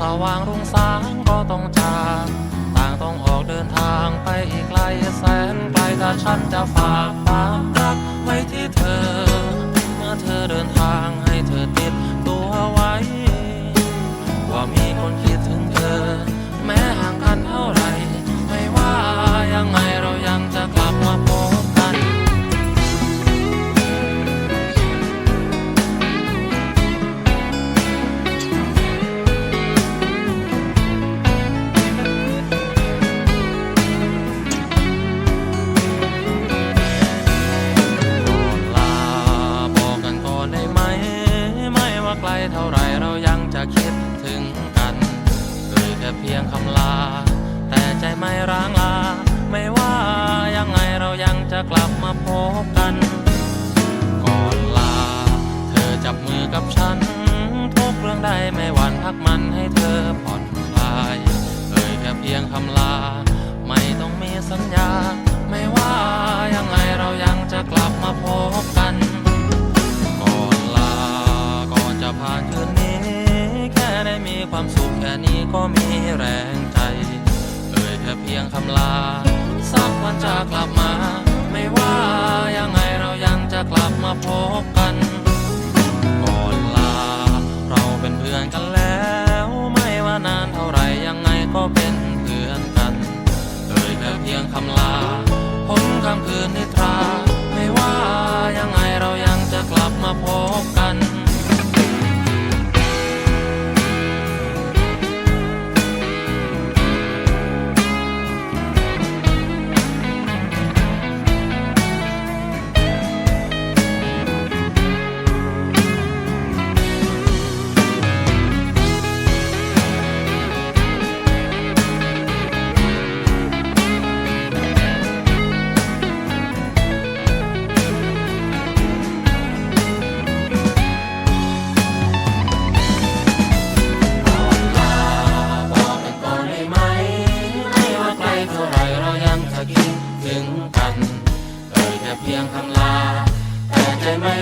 สว่างรุ่งสางก็ต้องจากต่างต้องออกเดินทางไปอีกไกลแสนไกลถ้าฉันจะฝาก พักมันให้เธอผ่อนคลาย เอ่ยแค่เพียงคำลา ไม่ต้องมีสัญญา ไม่ว่ายังไงเรายังจะกลับมาพบกัน ก่อนลา ก่อนจะผ่านคืนนี้ แค่ได้มีความสุขแค่นี้ก็มีแรงใจ เอ่ยแค่เพียงคำลา สักวันจะกลับมา ไม่ว่ายังไงเรายังจะกลับมาพบกัน คำคืนนิ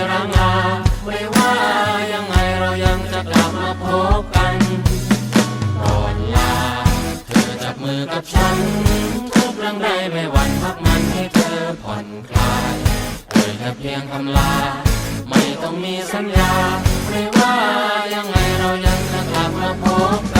ร้างา ไม่ว่ายังไงเรายังจะกลับมาพบกันก่อนลาเธอจับมือกับฉัน ทุกเรื่องใดไม่หวั่นพักมันให้เธอผ่อนคลายเอ่ยแค่เพียงคำลา ไม่ต้องมีสัญญา ไม่ว่ายังไงเรายังจะกลับมาพบกัน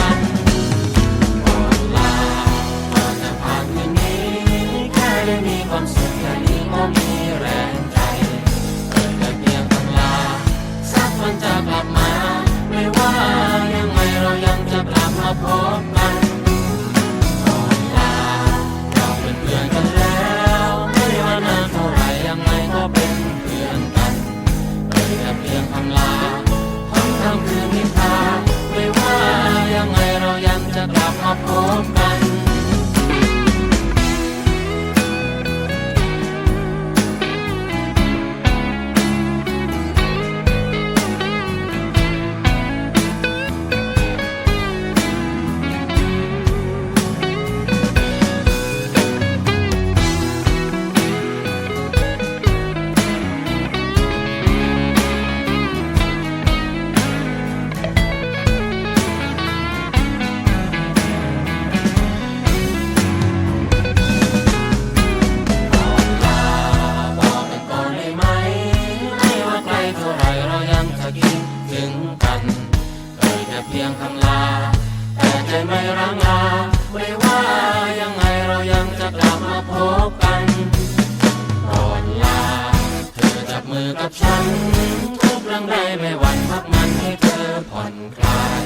ผ่อนคลาย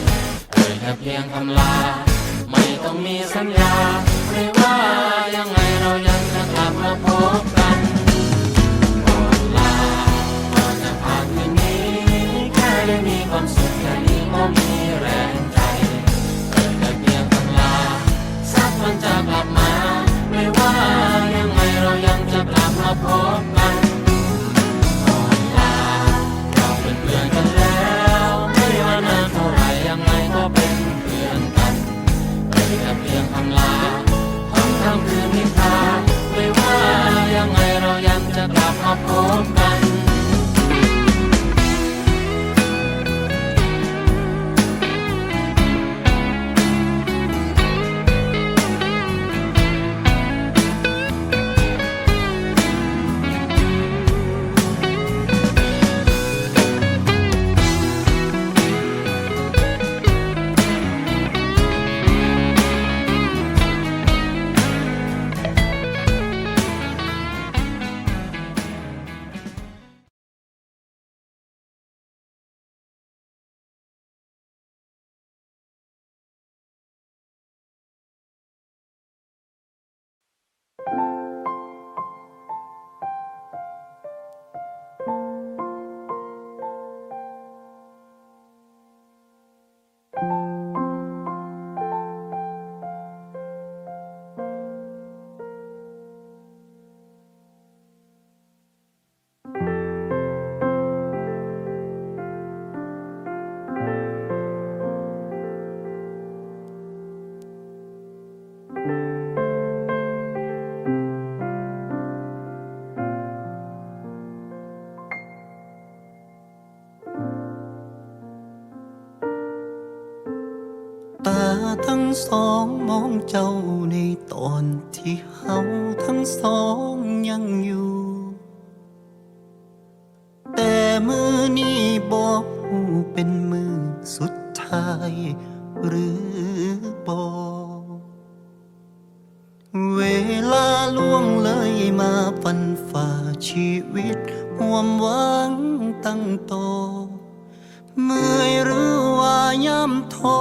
เอ่ยแค่เพียงคำลา ไม่ต้องมีสัญญา ไม่ว่ายังไงเรายังจะกลับมาพบกันก่อนลาก่อนจะผ่านคืนนี้แค่ได้มีความสุขแค่นี้ก็มีแรงใจเอ่ยแค่เพียงคำลา สักวันจะกลับมา ไม่ว่ายังไงเรายังจะกลับมาพบ ทั้งสองมองเจ้าในตอนที่เฮาทั้งสองยังอยู่ แต่มือนี้บอกหูเป็นมือสุดท้าย หรือบอกเวลาล่วงเลยมาฟันฝ่าชีวิตห่วมหวังตั้งโตเมื่อยหรือว่าย่ำท้อ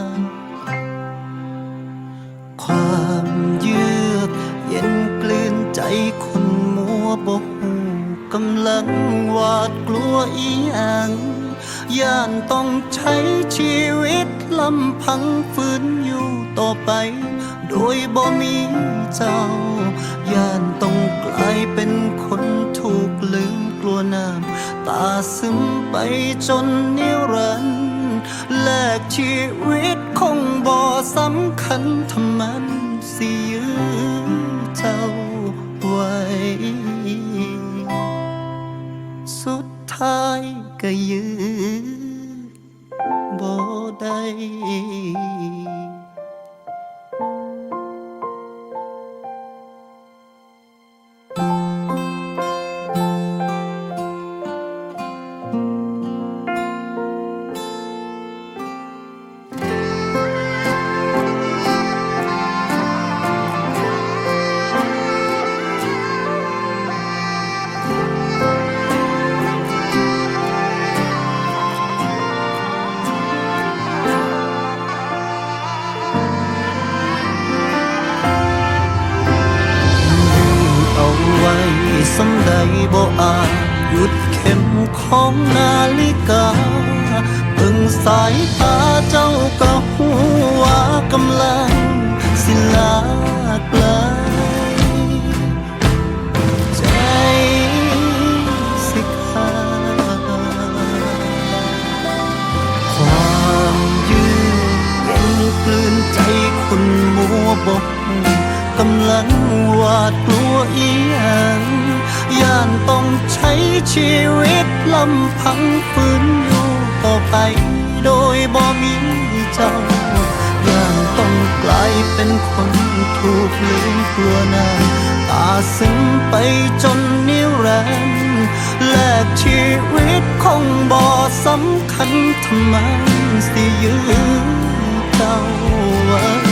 ความเยือกเย็นกลืนใจคนมัวบกหูกำลังหวาดกลัวอีหยังย่านต้องใช้ชีวิตลำพังฝืนอยู่ต่อไป โดยบ่มีเจ้า ย่านต้องกลายเป็นคนถูกลืมกลัวน้ำตาซึมไปจนนิรันดร์แลกชีวิต คงบ่สำคัญทำมันสิยื้อเจ้าไว้ สุดท้ายก็ยื้อ มข ช้ชีวิตลำพังฝืนอยู่ต่อไป โดยบ่มีเจ้าย่านต้องกลายเป็นคนถูกลืมกลัวน้าตาซึ้งไปจนนิรันดร์แลกชีวิตคงบ่สำคัญทำไมสิยื้อเจ้าไว้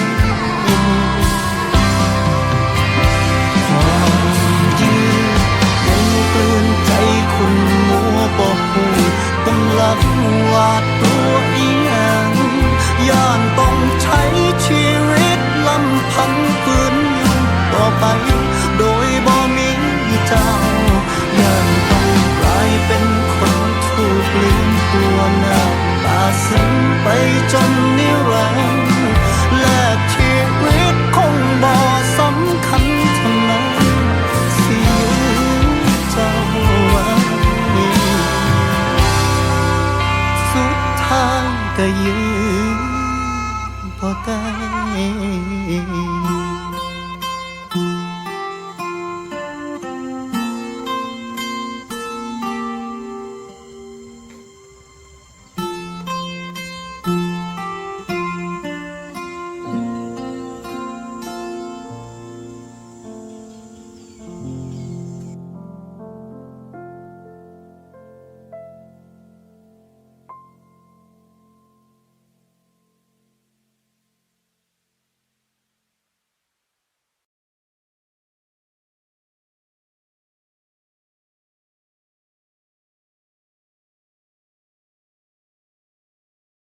จนนิรันดร์แลกชีวิตคงบ่สำคัญทำไมสิยื้อเจ้าไว้สุดท้ายก็ยืนบ่ได้